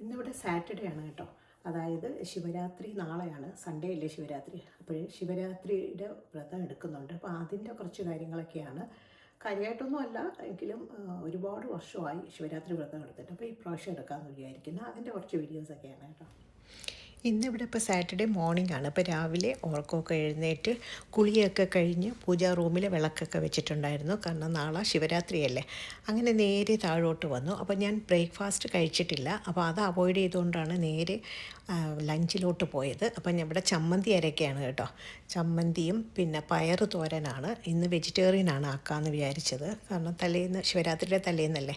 ഇന്നിവിടെ സാറ്റർഡേ ആണ് കേട്ടോ. അതായത് ശിവരാത്രി നാളെയാണ്. സൺഡേ അല്ലേ ശിവരാത്രി? അപ്പോൾ ശിവരാത്രിയുടെ വ്രതം എടുക്കുന്നുണ്ട്. അപ്പോൾ അതിന്റെ കുറച്ച് കാര്യങ്ങളൊക്കെയാണ്. കാര്യമായിട്ടൊന്നും അല്ല. എങ്കിലും ഒരുപാട് വർഷമായി ശിവരാത്രി വ്രതം എടുത്തിട്ട്. അപ്പോൾ ഈ പ്രാവശ്യം എടുക്കാമെന്ന് വിചാരിക്കുന്നു. അതിന്റെ കുറച്ച് വീഡിയോസൊക്കെയാണ് കേട്ടോ. ഇന്നിവിടെ ഇപ്പോൾ സാറ്റർഡേ മോർണിംഗ് ആണ് അപ്പോൾ രാവിലെ ഉറക്കമൊക്കെ എഴുന്നേറ്റ് കുളിയൊക്കെ കഴിഞ്ഞ് പൂജാ റൂമിൽ വിളക്കൊക്കെ വെച്ചിട്ടുണ്ടായിരുന്നു. കാരണം നാളെ ശിവരാത്രിയല്ലേ. അങ്ങനെ നേരെ താഴോട്ട് വന്നു. അപ്പോൾ ഞാൻ ബ്രേക്ക്ഫാസ്റ്റ് കഴിച്ചിട്ടില്ല. അപ്പോൾ അത് അവോയ്ഡ് ചെയ്തുകൊണ്ടാണ് നേരെ ലഞ്ചിലോട്ട് പോയത്. അപ്പോൾ ഞാൻ ഇവിടെ ചമ്മന്തി അരയ്ക്കുകയാണ് കേട്ടോ. ചമ്മന്തിയും പിന്നെ പയറ് തോരനാണ്. ഇന്ന് വെജിറ്റേറിയൻ ആണ് ആക്കാമെന്ന് വിചാരിച്ചത്. കാരണം തലേന്ന് ശിവരാത്രിയുടെ തലേന്നല്ലേ.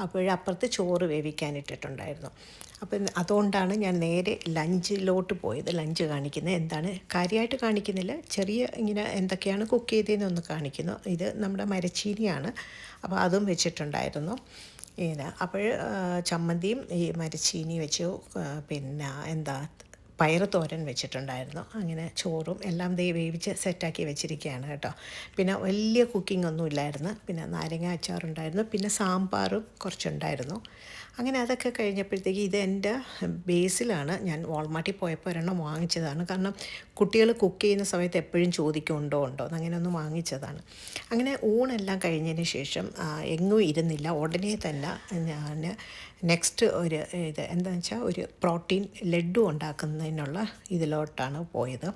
അപ്പോഴപ്പുറത്ത് ചോറ് വേവിക്കാനിട്ടിട്ടുണ്ടായിരുന്നു. അപ്പം അതുകൊണ്ടാണ് ഞാൻ നേരെ ലഞ്ചിലോട്ട് പോയത് ലഞ്ച് കാണിക്കുന്നത്. എന്താണ്? കാര്യമായിട്ട് കാണിക്കുന്നില്ല. ചെറിയ ഇങ്ങനെ എന്തൊക്കെയാണ് കുക്ക് ചെയ്തതെന്നൊന്ന് കാണിക്കുന്നു. ഇത് നമ്മുടെ മരച്ചീനിയാണ്. അപ്പോൾ അതും വെച്ചിട്ടുണ്ടായിരുന്നു. ഇങ്ങനെ അപ്പോൾ ചമ്മന്തിയും ഈ മരച്ചീനി വെച്ചു. പിന്നെ എന്താ? പയറ് തോരൻ വെച്ചിട്ടുണ്ടായിരുന്നു. അങ്ങനെ ചോറും എല്ലാം ദേ വേവിച്ച് സെറ്റാക്കി വെച്ചിരിക്കുകയാണ് കേട്ടോ. പിന്നെ വലിയ കുക്കിംഗ് ഒന്നും ഇല്ലായിരുന്നു. പിന്നെ നാരങ്ങ അച്ചാറുണ്ടായിരുന്നു. പിന്നെ സാമ്പാറും കുറച്ചുണ്ടായിരുന്നു. അങ്ങനെ അതൊക്കെ കഴിഞ്ഞപ്പോഴത്തേക്ക് ഇത് എന്റെ ബേസിലാണ് ഞാൻ വാൾമാർട്ടിൽ പോയപ്പോൾ ഒരെണ്ണം വാങ്ങിച്ചതാണ്. കാരണം കുട്ടികൾ കുക്ക് ചെയ്യുന്ന സമയത്ത് എപ്പോഴും ചോദിക്കും ഉണ്ടോ ഉണ്ടോ അങ്ങനെ ഒന്ന് വാങ്ങിച്ചതാണ്. അങ്ങനെ ഊണെല്ലാം കഴിഞ്ഞതിന് ശേഷം എങ്ങും ഇരുന്നില്ല. ഉടനെ തന്നെ ഞാൻ നെക്സ്റ്റ് ഒരു ഇത് എന്താണെന്ന് വെച്ചാൽ ഒരു പ്രോട്ടീൻ ലഡു ഉണ്ടാക്കുന്നതിനുള്ള ഇതിലോട്ടാണ് പോയത്.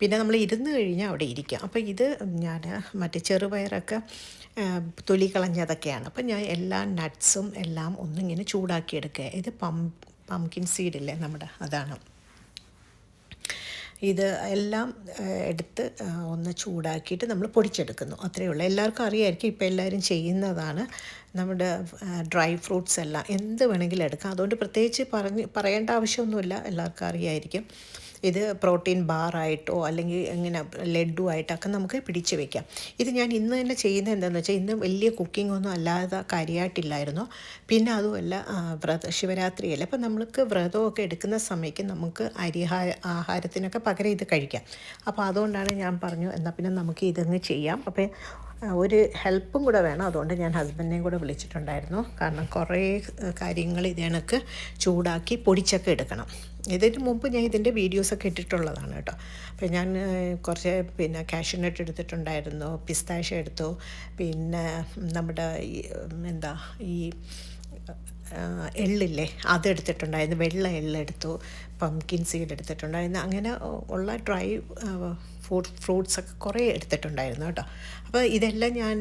പിന്നെ നമ്മൾ ഇരുന്ന് കഴിഞ്ഞാൽ അവിടെ ഇരിക്കുക അപ്പോൾ ഇത് ഞാൻ മറ്റേ ചെറുപയറൊക്കെ തൊലി കളഞ്ഞതൊക്കെയാണ്. അപ്പം ഞാൻ എല്ലാ നട്ട്സും എല്ലാം ഒന്നിങ്ങനെ ചൂടാക്കിയെടുക്കുക. ഇത് പം പംകിൻ സീഡില്ലേ നമ്മുടെ അതാണ്. ഇത് എല്ലാം എടുത്ത് ഒന്ന് ചൂടാക്കിയിട്ട് നമ്മൾ പൊടിച്ചെടുക്കുന്നു. അത്രയേ ഉള്ളൂ. എല്ലാവർക്കും അറിയായിരിക്കും ഇപ്പോൾ എല്ലാവരും ചെയ്യുന്നതാണ് നമ്മുടെ ഡ്രൈ ഫ്രൂട്ട്സ് എല്ലാം. എന്ത് വേണമെങ്കിലും എടുക്കാം. അതുകൊണ്ട് പ്രത്യേകിച്ച് പറഞ്ഞ് പറയേണ്ട ആവശ്യമൊന്നുമില്ല. എല്ലാവർക്കും അറിയാമായിരിക്കും ഇത് പ്രോട്ടീൻ ബാറായിട്ടോ അല്ലെങ്കിൽ ഇങ്ങനെ ലഡു ആയിട്ടൊക്കെ നമുക്ക് പിടിച്ച് വെക്കാം. ഇത് ഞാൻ ഇന്ന് തന്നെ ചെയ്യുന്നത് എന്താണെന്ന് വെച്ചാൽ ഇന്ന് വലിയ കുക്കിംഗ് ഒന്നും അല്ലാതെ കാര്യമായിട്ടില്ലായിരുന്നു പിന്നെ അതുമല്ല വ്രത ശിവരാത്രിയല്ല അപ്പം നമ്മൾക്ക് വ്രതമൊക്കെ എടുക്കുന്ന സമയത്ത് നമുക്ക് അരിഹാ ആഹാരത്തിനൊക്കെ പകരം ഇത് കഴിക്കാം. അപ്പോൾ അതുകൊണ്ടാണ് ഞാൻ പറഞ്ഞു എന്നാൽ പിന്നെ നമുക്ക് ഇതങ്ങ് ചെയ്യാം. അപ്പോൾ ഒരു ഹെൽപ്പും കൂടെ വേണം. അതുകൊണ്ട് ഞാൻ ഹസ്ബൻഡിനെയും കൂടെ വിളിച്ചിട്ടുണ്ടായിരുന്നു. കാരണം കുറേ കാര്യങ്ങൾ ഇത് ചൂടാക്കി പൊടിച്ചൊക്കെ എടുക്കണം. ഇതിന് മുമ്പ് ഞാൻ ഇതിന്റെ വീഡിയോസൊക്കെ ഇട്ടിട്ടുള്ളതാണ് കേട്ടോ. അപ്പോൾ ഞാൻ കുറച്ച് പിന്നെ കാഷ്യൂനട്ട് എടുത്തിട്ടുണ്ടായിരുന്നു പിസ്താഷ എടുത്തു. പിന്നെ നമ്മുടെ എന്താ ഈ എള്ളില്ലേ അതെടുത്തിട്ടുണ്ടായിരുന്നു വെള്ള എള്ളെടുത്തു പംകിൻ സീഡ് എടുത്തിട്ടുണ്ടായിരുന്നു. അങ്ങനെ ഉള്ള ഡ്രൈ ഫ്രൂട്ട് ഫ്രൂട്ട്സൊക്കെ കുറേ എടുത്തിട്ടുണ്ടായിരുന്നു കേട്ടോ. അപ്പോൾ ഇതെല്ലാം ഞാൻ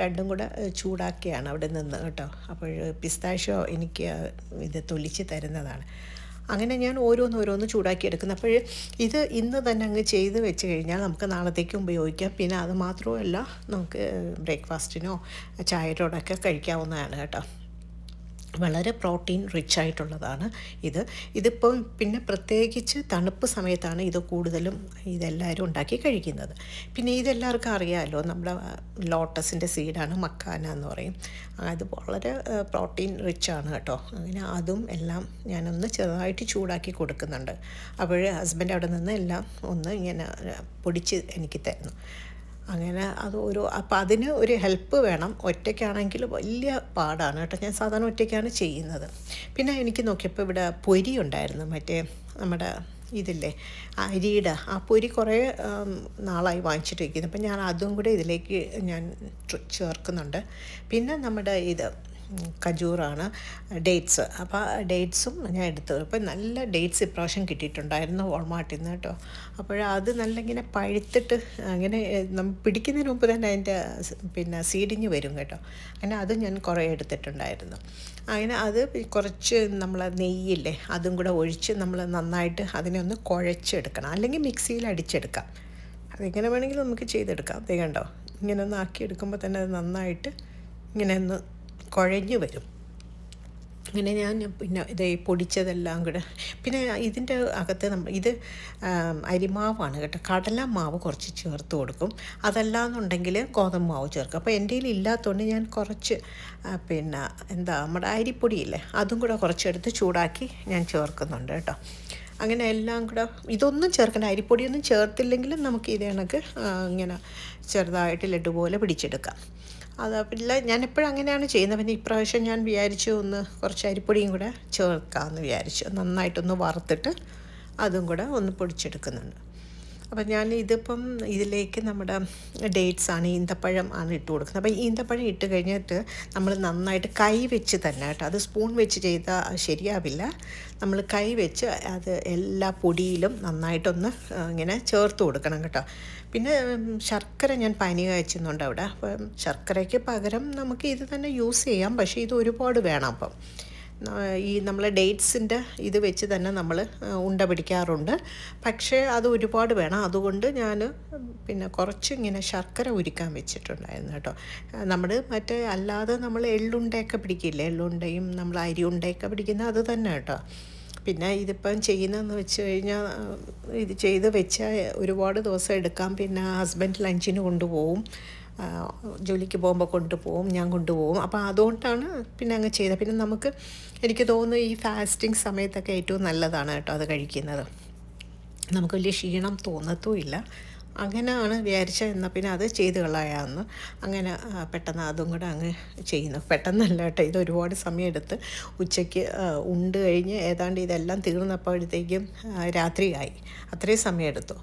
രണ്ടും കൂടെ ചൂടാക്കിയാണ് അവിടെ നിന്ന് കേട്ടോ. അപ്പോൾ പിസ്താഷോ എനിക്ക് ഇത് തൊലിച്ച് തരുന്നതാണ്. അങ്ങനെ ഞാൻ ഓരോന്ന് ഓരോന്ന് ചൂടാക്കി എടുക്കുന്നു. അപ്പോൾ ഇത് ഇന്ന് തന്നെ അങ്ങ് ചെയ്ത് വെച്ച് കഴിഞ്ഞാൽ നമുക്ക് നാളത്തേക്കും ഉപയോഗിക്കാം. പിന്നെ അത് മാത്രമല്ല നമുക്ക് ബ്രേക്ക്ഫാസ്റ്റിനോ ചായയോടൊക്കെ കഴിക്കാവുന്നതാണ് കേട്ടോ. വളരെ പ്രോട്ടീൻ റിച്ച് ആയിട്ടുള്ളതാണ് ഇത്. ഇതിപ്പം പിന്നെ പ്രത്യേകിച്ച് തണുപ്പ് സമയത്താണ് ഇത് കൂടുതലും ഇതെല്ലാവരും ഉണ്ടാക്കി കഴിക്കുന്നത്. പിന്നെ ഇതെല്ലാവർക്കും അറിയാമല്ലോ നമ്മുടെ ലോട്ടസിന്റെ സീഡാണ് മക്കാന എന്ന് പറയും. അത് വളരെ പ്രോട്ടീൻ റിച്ച് ആണ് കേട്ടോ. അങ്ങനെ അതും എല്ലാം ഞാനൊന്ന് ചെറുതായിട്ട് ചൂടാക്കി കൊടുക്കുന്നുണ്ട്. അപ്പോൾ ഹസ്ബൻഡ് അവിടെ നിന്ന് എല്ലാം ഒന്ന് ഇങ്ങനെ പൊടിച്ച് എനിക്ക് തരുന്നു. അങ്ങനെ അത് ഒരു അപ്പം അതിന് ഒരു ഹെൽപ്പ് വേണം. ഒറ്റയ്ക്കാണെങ്കിൽ വലിയ പാടാണ് കേട്ടോ. ഞാൻ സാധാരണ ഒറ്റയ്ക്കാണ് ചെയ്യുന്നത്. പിന്നെ എനിക്ക് നോക്കിയപ്പോൾ ഇവിടെ പൊരി ഉണ്ടായിരുന്നു. മറ്റേ നമ്മുടെ ഇതില്ലേ അരിയുടെ ആ പൊരി കുറേ നാളായി വാങ്ങിച്ചിട്ട് വയ്ക്കുന്നു അപ്പം ഞാൻ അതും കൂടെ ഇതിലേക്ക് ഞാൻ ചേർക്കുന്നുണ്ട്. പിന്നെ നമ്മുടെ ഇത് ഖജൂറാണ് ഡേറ്റ്സ്. അപ്പോൾ ഡേറ്റ്സും ഞാൻ എടുത്തു. അപ്പോൾ നല്ല ഡേറ്റ്സ് ഇപ്രാവശ്യം കിട്ടിയിട്ടുണ്ടായിരുന്നു വാൾമാർട്ടിൽ നിന്ന് കേട്ടോ. അപ്പോൾ അത് നല്ല ഇങ്ങനെ പഴുത്തിട്ട് അങ്ങനെ നമ്മൾ പിടിക്കുന്നതിന് മുമ്പ് തന്നെ അതിന്റെ പിന്നെ സീഡിങ് വരും കേട്ടോ. അങ്ങനെ അത് ഞാൻ കുറേ എടുത്തിട്ടുണ്ടായിരുന്നു. അങ്ങനെ അത് കുറച്ച് നമ്മൾ നെയ്യില്ലേ അതും കൂടെ ഒഴിച്ച് നമ്മൾ നന്നായിട്ട് അതിനെ ഒന്ന് കുഴച്ചെടുക്കണം. അല്ലെങ്കിൽ മിക്സിയിൽ അടിച്ചെടുക്കാം. അതെങ്ങനെ വേണമെങ്കിലും നമുക്ക് ചെയ്തെടുക്കാം. അതേ കണ്ടോ? ഇങ്ങനെ ഒന്ന് ആക്കിയെടുക്കുമ്പോൾ തന്നെ അത് നന്നായിട്ട് ഇങ്ങനെ ഒന്ന് കുഴഞ്ഞു വരും. അങ്ങനെ ഞാൻ പിന്നെ ഇത് പൊടിച്ചതെല്ലാം കൂടെ. പിന്നെ ഇതിന്റെ അകത്ത് നമ്മൾ ഇത് അരിമാവാണ് കേട്ടോ. കടല മാവ് കുറച്ച് ചേർത്ത് കൊടുക്കും. അതല്ലാന്നുണ്ടെങ്കിൽ ഗോതമ്പ് മാവ് ചേർക്കും. അപ്പോൾ എന്റെ ഇല്ലാത്തതുകൊണ്ട് ഞാൻ കുറച്ച് പിന്നെ എന്താ നമ്മുടെ അരിപ്പൊടിയില്ലേ അതും കൂടെ കുറച്ചെടുത്ത് ചൂടാക്കി ഞാൻ ചേർക്കുന്നുണ്ട് കേട്ടോ. അങ്ങനെ എല്ലാം കൂടെ ഇതൊന്നും ചേർക്കണ്ട. അരിപ്പൊടിയൊന്നും ചേർത്തില്ലെങ്കിലും നമുക്ക് ഇത് കണക്ക് ഇങ്ങനെ ചെറുതായിട്ട് ലഡു പോലെ പിടിച്ചെടുക്കാം. അത് പിന്നെ ഞാൻ എപ്പോഴും അങ്ങനെയാണ് ചെയ്യുന്നത്. പിന്നെ ഇപ്രാവശ്യം ഞാൻ വിചാരിച്ചു ഒന്ന് കുറച്ച് അരിപ്പൊടിയും കൂടെ ചേർക്കാമെന്ന് വിചാരിച്ചു. നന്നായിട്ടൊന്ന് വറുത്തിട്ട് അതും കൂടെ ഒന്ന് പൊടിച്ചെടുക്കുന്നുണ്ട്. അപ്പം ഞാൻ ഇതിപ്പം ഇതിലേക്ക് നമ്മുടെ ഡേറ്റ്സ് ആണ് ഈന്തപ്പഴം ആണ് ഇട്ട് കൊടുക്കുന്നത്. അപ്പം ഈന്തപ്പഴം ഇട്ട് കഴിഞ്ഞിട്ട് നമ്മൾ നന്നായിട്ട് കൈ വെച്ച് തന്നെ കേട്ടോ അത് സ്പൂൺ വെച്ച് ചെയ്താൽ ശരിയാവില്ല. നമ്മൾ കൈ വെച്ച് അത് എല്ലാ പൊടിയിലും നന്നായിട്ടൊന്ന് ഇങ്ങനെ ചേർത്ത് കൊടുക്കണം കേട്ടോ. പിന്നെ ശർക്കര ഞാൻ പനി കഴിച്ചുന്നുണ്ട് അവിടെ. അപ്പം ശർക്കരയ്ക്ക് പകരം നമുക്ക് ഇത് തന്നെ യൂസ് ചെയ്യാം പക്ഷേ ഇത് ഒരുപാട് വേണം അപ്പം. ഈ നമ്മൾ ഡേറ്റ്സിന്റെ ഇത് വെച്ച് തന്നെ നമ്മൾ ഉണ്ട പിടിക്കാറുണ്ട്. പക്ഷേ അത് ഒരുപാട് വേണം. അതുകൊണ്ട് ഞാൻ പിന്നെ കുറച്ച് ഇങ്ങനെ ശർക്കര ഉരുക്കാൻ വെച്ചിട്ടുണ്ടായിരുന്നു കേട്ടോ. നമ്മൾ മറ്റേ അല്ലാതെ നമ്മൾ എള്ളുണ്ടയൊക്കെ പിടിക്കില്ലേ? എള്ളുണ്ടയും നമ്മൾ അരി ഉണ്ടയൊക്കെ പിടിക്കുന്ന അത് തന്നെ കേട്ടോ. പിന്നെ ഇതിപ്പം ചെയ്യുന്നതെന്ന് വെച്ച് കഴിഞ്ഞാൽ ഇത് ചെയ്ത് വെച്ചാൽ ഒരുപാട് ദിവസം എടുക്കാം. പിന്നെ ഹസ്ബൻഡ് ലഞ്ചിന് കൊണ്ടുപോകും. ജോലിക്ക് പോകുമ്പോൾ കൊണ്ടുപോകും ഞാൻ കൊണ്ടുപോകും അപ്പോൾ അതുകൊണ്ടാണ് പിന്നെ അങ്ങ് ചെയ്തത്. പിന്നെ നമുക്ക് എനിക്ക് തോന്നുന്നു ഈ ഫാസ്റ്റിംഗ് സമയത്തൊക്കെ ഏറ്റവും നല്ലതാണ് കേട്ടോ അത് കഴിക്കുന്നത്. നമുക്ക് വലിയ ക്ഷീണം തോന്നത്തുമില്ല. അങ്ങനെയാണ് വിചാരിച്ച എന്നാൽ പിന്നെ അത് ചെയ്ത് കളയാമെന്ന് അങ്ങനെ പെട്ടെന്ന് അതും കൂടെ അങ്ങ് ചെയ്യുന്നു. പെട്ടെന്നല്ല കേട്ടോ ഇത് ഒരുപാട് സമയമെടുത്ത് ഉച്ചയ്ക്ക് ഉണ്ട് കഴിഞ്ഞ് ഏതാണ്ട് ഇതെല്ലാം തീർന്നപ്പോഴത്തേക്കും രാത്രിയായി. അത്രയും സമയമെടുത്തു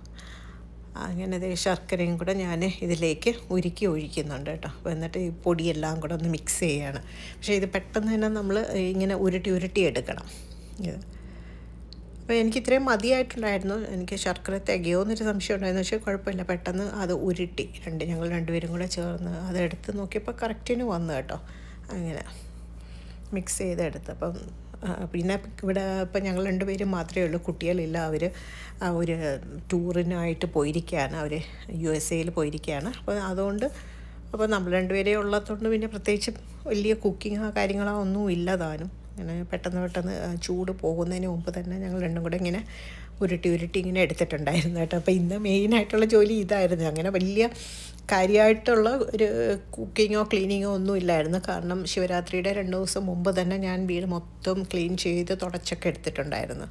അങ്ങനെ ദേ ശർക്കരയും കൂടെ ഞാൻ ഇതിലേക്ക് ഉരുക്കി ഒഴിക്കുന്നുണ്ട് കേട്ടോ. അപ്പോൾ എന്നിട്ട് ഈ പൊടിയെല്ലാം കൂടെ ഒന്ന് മിക്സ് ചെയ്യുകയാണ് പക്ഷേ ഇത് പെട്ടെന്ന് തന്നെ നമ്മൾ ഇങ്ങനെ ഉരുട്ടി ഉരുട്ടി എടുക്കണം. ഇത്. അപ്പോൾ എനിക്ക് ഇത്രയും മതിയായിട്ടുണ്ടായിരുന്നു. എനിക്ക് ശർക്കര തികയോ എന്നൊരു സംശയം ഉണ്ടായിരുന്നു. പക്ഷേ കുഴപ്പമില്ല. പെട്ടെന്ന് അത് ഉരുട്ടി. രണ്ട് ഞങ്ങൾ രണ്ടുപേരും കൂടെ ചേർന്ന് അതെടുത്ത് നോക്കിയപ്പോൾ കറക്റ്റിന് വന്നു കേട്ടോ. അങ്ങനെ മിക്സ് ചെയ്തെടുത്ത്. അപ്പം പിന്നെ ഇവിടെ ഇപ്പം ഞങ്ങൾ രണ്ടുപേരും മാത്രമേ ഉള്ളൂ. കുട്ടികളില്ല. അവർ ഒരു ടൂറിനായിട്ട് പോയിരിക്കുകയാണ്. അവർ യു എസ് എയിൽ പോയിരിക്കുകയാണ്. അപ്പോൾ അതുകൊണ്ട് അപ്പോൾ നമ്മൾ രണ്ടുപേരെ ഉള്ളതുകൊണ്ട് പിന്നെ പ്രത്യേകിച്ച് വലിയ കുക്കിങ്ങോ കാര്യങ്ങളോ ഒന്നും ഇല്ല താനും. അങ്ങനെ പെട്ടെന്ന് പെട്ടെന്ന് ചൂട് പോകുന്നതിന് മുമ്പ് തന്നെ ഞങ്ങൾ രണ്ടും കൂടെ ഇങ്ങനെ ഉരുട്ടി ഉരുട്ടി ഇങ്ങനെ എടുത്തിട്ടുണ്ടായിരുന്നു കേട്ടോ. അപ്പോൾ ഇന്ന് മെയിനായിട്ടുള്ള ജോലി ഇതായിരുന്നു. അങ്ങനെ വലിയ കാര്യമായിട്ടുള്ള ഒരു കുക്കിങ്ങോ ക്ലീനിങ്ങോ ഒന്നും ഇല്ലായിരുന്നു. കാരണം ശിവരാത്രിയുടെ രണ്ട് ദിവസം മുമ്പ് തന്നെ ഞാൻ വീട് മൊത്തം ക്ലീൻ ചെയ്ത് തുടച്ചൊക്കെ എടുത്തിട്ടുണ്ടായിരുന്നു.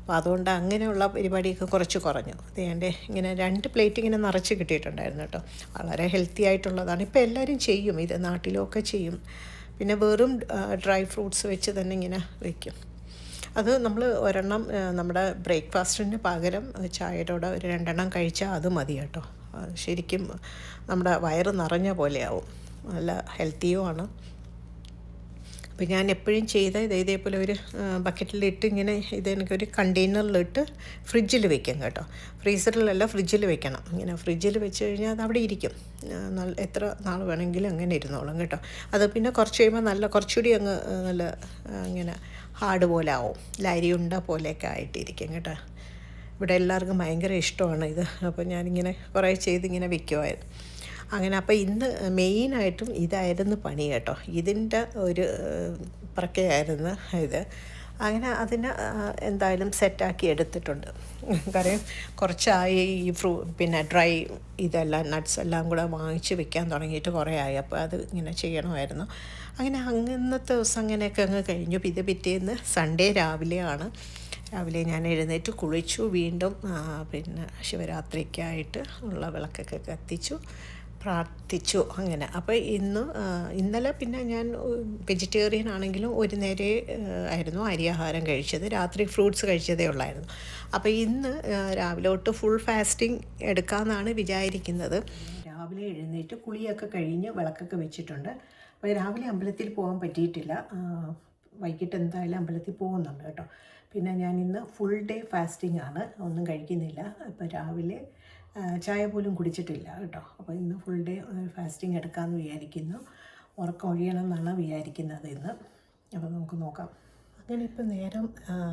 അപ്പോൾ അതുകൊണ്ട് അങ്ങനെയുള്ള പരിപാടിയൊക്കെ കുറച്ച് കുറഞ്ഞു. അതേണ്ട ഇങ്ങനെ രണ്ട് പ്ലേറ്റ് ഇങ്ങനെ നിറച്ച് കിട്ടിയിട്ടുണ്ടായിരുന്നു കേട്ടോ. വളരെ ഹെൽത്തി ആയിട്ടുള്ളതാണ്. ഇപ്പോൾ എല്ലാവരും ചെയ്യും. ഇത് നാട്ടിലൊക്കെ ചെയ്യും. പിന്നെ വെറും ഡ്രൈ ഫ്രൂട്ട്സ് വെച്ച് തന്നെ ഇങ്ങനെ വയ്ക്കും അത് നമ്മൾ ഒരെണ്ണം നമ്മുടെ ബ്രേക്ക്ഫാസ്റ്റിന് പകരം ചായയുടെ ഒരു രണ്ടെണ്ണം കഴിച്ചാൽ അത് മതി കേട്ടോ. ശരിക്കും നമ്മുടെ വയറ് നിറഞ്ഞ പോലെയാവും. നല്ല ഹെൽത്തിയുമാണ്. അപ്പോൾ ഞാൻ എപ്പോഴും ചെയ്ത ഇത് ഇതേപോലെ ഒരു ബക്കറ്റിലിട്ട് ഇങ്ങനെ ഇത് എനിക്കൊരു കണ്ടെയ്നറിലിട്ട് ഫ്രിഡ്ജിൽ വെക്കും കേട്ടോ. ഫ്രീസറിലല്ല ഫ്രിഡ്ജിൽ വെക്കണം. ഇങ്ങനെ ഫ്രിഡ്ജിൽ വെച്ച് കഴിഞ്ഞാൽ അത് അവിടെ ഇരിക്കും. നല്ല എത്ര നാൾ വേണമെങ്കിലും അങ്ങനെ ഇരുന്നോളും കേട്ടോ. അത് പിന്നെ കുറച്ച് കഴിയുമ്പോൾ നല്ല കുറച്ചുകൂടി അങ്ങ് നല്ല ഇങ്ങനെ ഹാർഡ് പോലെ ആവും. ലരിയുണ്ട പോലെയൊക്കെ ആയിട്ടിരിക്കും കേട്ടോ. ഇവിടെ എല്ലാവർക്കും ഭയങ്കര ഇഷ്ടമാണ് ഇത്. അപ്പോൾ ഞാനിങ്ങനെ കുറേ ചെയ്തിങ്ങനെ വിൽക്കുമായിരുന്നു അങ്ങനെ അപ്പോൾ ഇന്ന് മെയിനായിട്ടും ഇതായിരുന്നു പണി കേട്ടോ. ഇതിന്റെ ഒരു പ്രക്കയായിരുന്നു ഇത്. അങ്ങനെ അതിനെ എന്തായാലും സെറ്റാക്കി എടുത്തിട്ടുണ്ട്. കാര്യം കുറച്ചായി ഈ ഫ്രൂ പിന്നെ ഡ്രൈ ഇതെല്ലാം നട്ട്സ് എല്ലാം കൂടെ വാങ്ങിച്ച് വെക്കാൻ തുടങ്ങിയിട്ട് കുറേ ആയി. അപ്പോൾ അത് ഇങ്ങനെ ചെയ്യണമായിരുന്നു. അങ്ങനെ അന്നത്തെ ദിവസം അങ്ങനെയൊക്കെ അങ്ങ് കഴിഞ്ഞു. ഇത് പിറ്റേന്ന് സൺഡേ രാവിലെയാണ്. രാവിലെ ഞാൻ എഴുന്നേറ്റ് കുളിച്ചു വീണ്ടും പിന്നെ ശിവരാത്രിക്കായിട്ട് ഉള്ള വിളക്കൊക്കെ കത്തിച്ചു പ്രാർത്ഥിച്ചു അങ്ങനെ. അപ്പോൾ ഇന്ന് ഇന്നലെ പിന്നെ ഞാൻ വെജിറ്റേറിയൻ ആണെങ്കിലും ഒരു നേരെ ആയിരുന്നു അരിയാഹാരം കഴിച്ചത്. രാത്രി ഫ്രൂട്ട്സ് കഴിച്ചതേ ഉള്ളായിരുന്നു. അപ്പോൾ ഇന്ന് രാവിലെ തൊട്ട് ഫുൾ ഫാസ്റ്റിംഗ് എടുക്കാമെന്നാണ് വിചാരിക്കുന്നത്. രാവിലെ എഴുന്നേറ്റ് കുളിയൊക്കെ കഴിഞ്ഞ് വിളക്കൊക്കെ വെച്ചിട്ടുണ്ട്. അപ്പോൾ രാവിലെ അമ്പലത്തിൽ പോകാൻ പറ്റിയിട്ടില്ല. വൈകിട്ട് എന്തായാലും അമ്പലത്തിൽ പോകുന്നുണ്ട് കേട്ടോ. പിന്നെ ഞാൻ ഇന്ന് ഫുൾ ഡേ ഫാസ്റ്റിംഗ് ആണ്. ഒന്നും കഴിക്കുന്നില്ല. അപ്പോൾ രാവിലെ ചായ പോലും കുടിച്ചിട്ടില്ല കേട്ടോ. അപ്പോൾ ഇന്ന് ഫുൾ ഡേ ഫാസ്റ്റിംഗ് എടുക്കാമെന്ന് വിചാരിക്കുന്നു. ഉറക്കം ഒഴിയണം എന്നാണ് വിചാരിക്കുന്നത് ഇന്ന്. അപ്പോൾ നമുക്ക് നോക്കാം. ഇപ്പം നേരം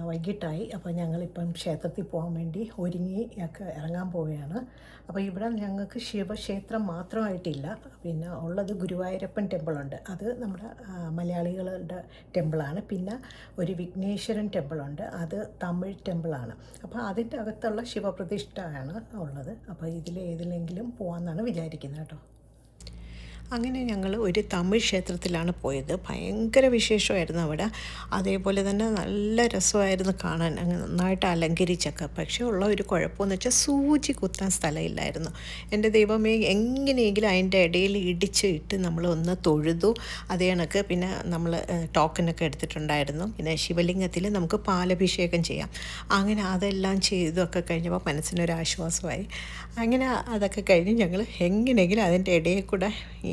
വൈകിട്ടായി. അപ്പോൾ ഞങ്ങളിപ്പം ക്ഷേത്രത്തിൽ പോകാൻ വേണ്ടി ഒരുങ്ങി ഒക്കെ ഇറങ്ങാൻ പോവുകയാണ്. അപ്പോൾ ഇവിടെ ഞങ്ങൾക്ക് ശിവക്ഷേത്രം മാത്രമായിട്ടില്ല. പിന്നെ ഉള്ളത് ഗുരുവായൂരപ്പൻ ടെമ്പിളുണ്ട്. അത് നമ്മുടെ മലയാളികളുടെ ടെമ്പിളാണ്. പിന്നെ ഒരു വിഘ്നേശ്വരൻ ടെമ്പിളുണ്ട്. അത് തമിഴ് ടെമ്പിളാണ്. അപ്പോൾ അതിന്റെ അകത്തുള്ള ശിവപ്രതിഷ്ഠയാണ് ഉള്ളത്. അപ്പോൾ ഇതിൽ ഏതിലെങ്കിലും പോകാമെന്നാണ് വിചാരിക്കുന്നത് കേട്ടോ. അങ്ങനെ ഞങ്ങൾ ഒരു തമിഴ് ക്ഷേത്രത്തിലാണ് പോയത്. ഭയങ്കര വിശേഷമായിരുന്നു അവിടെ. അതേപോലെ തന്നെ നല്ല രസമായിരുന്നു കാണാൻ. അങ്ങ് നന്നായിട്ട് അലങ്കരിച്ചൊക്കെ. പക്ഷേ ഉള്ള ഒരു കുഴപ്പമെന്ന് വെച്ചാൽ സൂചി കുത്താൻ സ്ഥലമില്ലായിരുന്നു. എന്റെ ദൈവമേ എങ്ങനെയെങ്കിലും അതിന്റെ ഇടയിൽ ഇടിച്ച് ഇട്ട് നമ്മൾ ഒന്ന് തൊഴുതു. അതേ കണക്ക് പിന്നെ നമ്മൾ ടോക്കനൊക്കെ എടുത്തിട്ടുണ്ടായിരുന്നു. പിന്നെ ശിവലിംഗത്തിൽ നമുക്ക് പാലഭിഷേകം ചെയ്യാം. അങ്ങനെ അതെല്ലാം ചെയ്തൊക്കെ കഴിഞ്ഞപ്പോൾ മനസ്സിനൊരു ആശ്വാസമായി അങ്ങനെ അതൊക്കെ കഴിഞ്ഞ് ഞങ്ങൾ എങ്ങനെയെങ്കിലും അതിന്റെ ഇടയിൽ കൂടെ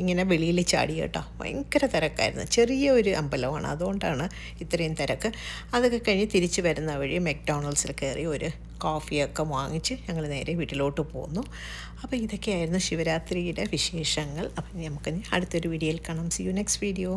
ഇങ്ങനെ വെളിയിൽ ചാടി കേട്ടോ. ഭയങ്കര തിരക്കായിരുന്നു. ചെറിയ ഒരു അമ്പലമാണ്. അതുകൊണ്ടാണ് ഇത്രയും തിരക്ക്. അതൊക്കെ കഴിഞ്ഞ് തിരിച്ച് വരുന്ന വഴി മെക്ഡോണൾഡ്സിൽ കയറി ഒരു കോഫിയൊക്കെ വാങ്ങിച്ച് ഞങ്ങൾ നേരെ വീട്ടിലോട്ട് പോന്നു. അപ്പോൾ ഇതൊക്കെയായിരുന്നു ശിവരാത്രിയുടെ വിശേഷങ്ങൾ. അപ്പം നമുക്ക് അടുത്തൊരു വീഡിയോയിൽ കാണാം. C you next video